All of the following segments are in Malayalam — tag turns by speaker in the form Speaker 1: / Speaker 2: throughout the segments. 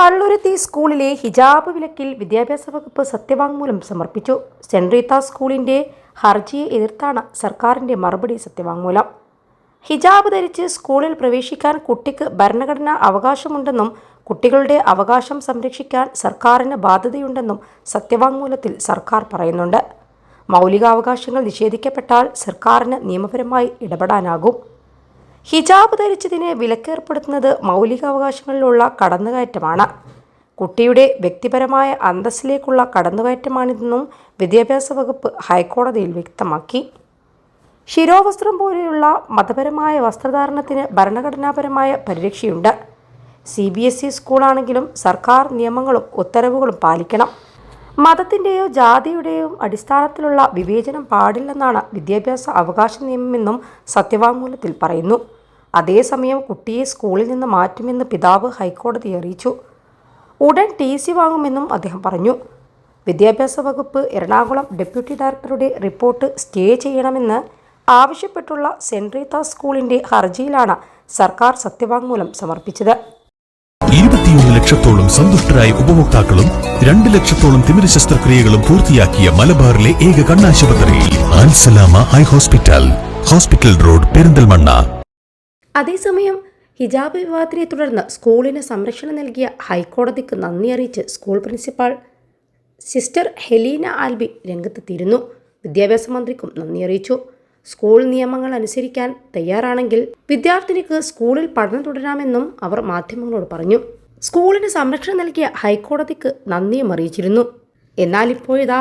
Speaker 1: പള്ളുരുത്തി സ്കൂളിലെ ഹിജാബ് വിലക്കിൽ വിദ്യാഭ്യാസ വകുപ്പ് സത്യവാങ്മൂലം സമർപ്പിച്ചു. സെന്റ് റീത്ത സ്കൂളിന്റെ ഹർജിയെ എതിർത്താണ് സർക്കാരിന്റെ മറുപടി സത്യവാങ്മൂലം. ഹിജാബ് ധരിച്ച് സ്കൂളിൽ പ്രവേശിക്കാൻ കുട്ടിക്ക് ഭരണഘടനാ അവകാശമുണ്ടെന്നും കുട്ടികളുടെ അവകാശം സംരക്ഷിക്കാൻ സർക്കാരിന് ബാധ്യതയുണ്ടെന്നും സത്യവാങ്മൂലത്തിൽ സർക്കാർ പറയുന്നുണ്ട്. മൗലികാവകാശങ്ങൾ നിഷേധിക്കപ്പെട്ടാൽ സർക്കാരിന് നിയമപരമായി ഇടപെടാനാകും. ഹിജാബ് ധരിച്ചതിന് വിലക്കേർപ്പെടുത്തുന്നത് മൗലികാവകാശങ്ങളിലുള്ള കടന്നുകയറ്റമാണ്. കുട്ടിയുടെ വ്യക്തിപരമായ അന്തസ്സിലേക്കുള്ള കടന്നുകയറ്റമാണിതെന്നും വിദ്യാഭ്യാസ വകുപ്പ് ഹൈക്കോടതിയിൽ വ്യക്തമാക്കി. ശിരോവസ്ത്രം പോലെയുള്ള മതപരമായ വസ്ത്രധാരണത്തിന് ഭരണഘടനാപരമായ പരിരക്ഷയുണ്ട്. സി ബി എസ് ഇ സ്കൂളാണെങ്കിലും സർക്കാർ നിയമങ്ങളും ഉത്തരവുകളും പാലിക്കണം. മതത്തിന്റെയോ ജാതിയുടെയോ അടിസ്ഥാനത്തിലുള്ള വിവേചനം പാടില്ലെന്നാണ് വിദ്യാഭ്യാസ അവകാശ നിയമമെന്നും സത്യവാങ്മൂലത്തിൽ പറയുന്നു. അതേസമയം കുട്ടിയെ സ്കൂളിൽ നിന്ന് മാറ്റുമെന്ന് പിതാവ് ഹൈക്കോടതിയെ അറിയിച്ചു. ഉടൻ ടി സി വാങ്ങുമെന്നും അദ്ദേഹം പറഞ്ഞു. വിദ്യാഭ്യാസ വകുപ്പ് എറണാകുളം ഡെപ്യൂട്ടി ഡയറക്ടറുടെ റിപ്പോർട്ട് സ്റ്റേ ചെയ്യണമെന്ന് ആവശ്യപ്പെട്ടുള്ള സെൻട്രീത സ്കൂളിന്റെ ഹർജിയിലാണ് സർക്കാർ സത്യവാങ്മൂലം സമർപ്പിച്ചത്.
Speaker 2: ലക്ഷത്തോളം സന്തുഷ്ടരായ ഉപഭോക്താക്കളും രണ്ട് ലക്ഷത്തോളം തിമിര ശസ്ത്രക്രിയകളും പൂർത്തിയാക്കിയ മലബാറിലെ ഏക കണ്ണാശുപത്രി ആൻസലാമ eye hospital hospital road Perinthalmanna.
Speaker 1: അതേസമയം ഹിജാബ് വിവാദത്തിനെ തുടർന്ന് സ്കൂളിന് സംരക്ഷണം നൽകിയ ഹൈക്കോടതിക്ക് നന്ദി അറിയിച്ച് school principal sister Helena Alby രംഗത്തെത്തിയിരുന്നു. വിദ്യാഭ്യാസ മന്ത്രിക്കും നന്ദി അറിയിച്ചു. സ്കൂൾ നിയമങ്ങൾ അനുസരിക്കാൻ തയ്യാറാണെങ്കിൽ വിദ്യാർത്ഥിനിക്ക് സ്കൂളിൽ പഠനം തുടരാമെന്നും അവർ മാധ്യമങ്ങളോട് പറഞ്ഞു. സ്കൂളിന് സംരക്ഷണം നൽകിയ ഹൈക്കോടതിക്ക് നന്ദിയും അറിയിച്ചിരുന്നു. എന്നാൽ ഇപ്പോഴിതാ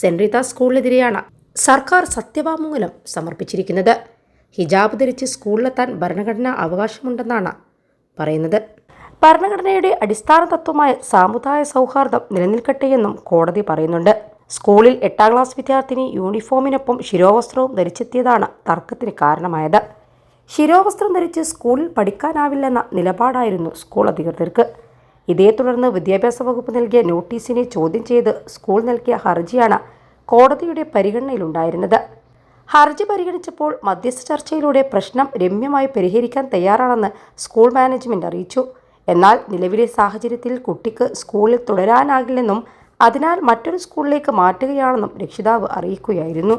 Speaker 1: സെൻറിത സ്കൂളിനെതിരെയാണ് സർക്കാർ സത്യവാങ്മൂലം സമർപ്പിച്ചിരിക്കുന്നത്. ഹിജാബ് ധരിച്ച് സ്കൂളിലെത്താൻ ഭരണഘടനാ അവകാശമുണ്ടെന്നാണ് പറയുന്നത്. ഭരണഘടനയുടെ അടിസ്ഥാന തത്വമായ സാമുദായ സൗഹാർദ്ദം നിലനിൽക്കട്ടെയെന്നും കോടതി പറയുന്നുണ്ട്. സ്കൂളിൽ എട്ടാം ക്ലാസ് വിദ്യാർത്ഥിനി യൂണിഫോമിനൊപ്പം ശിരോവസ്ത്രവും ധരിച്ചെത്തിയതാണ് തർക്കത്തിന് കാരണമായത്. ശിരോവസ്ത്രം ധരിച്ച് സ്കൂളിൽ പഠിക്കാനാവില്ലെന്ന നിലപാടായിരുന്നു സ്കൂൾ അധികൃതർക്ക്. ഇതേ തുടർന്ന് വിദ്യാഭ്യാസ വകുപ്പ് നൽകിയ നോട്ടീസിനെ ചോദ്യം ചെയ്ത് സ്കൂൾ നൽകിയ ഹർജിയാണ് കോടതിയുടെ പരിഗണനയിലുണ്ടായിരുന്നത്. ഹർജി പരിഗണിച്ചപ്പോൾ മധ്യസ്ഥ ചർച്ചയിലൂടെ പ്രശ്നം രമ്യമായി പരിഹരിക്കാൻ തയ്യാറാണെന്ന് സ്കൂൾ മാനേജ്മെന്റ് അറിയിച്ചു. എന്നാൽ നിലവിലെ സാഹചര്യത്തിൽ കുട്ടിക്ക് സ്കൂളിൽ തുടരാനാകില്ലെന്നും അതിനാൽ മറ്റൊരു സ്കൂളിലേക്ക് മാറ്റുകയാണെന്നും രക്ഷിതാവ് അറിയിക്കുകയായിരുന്നു.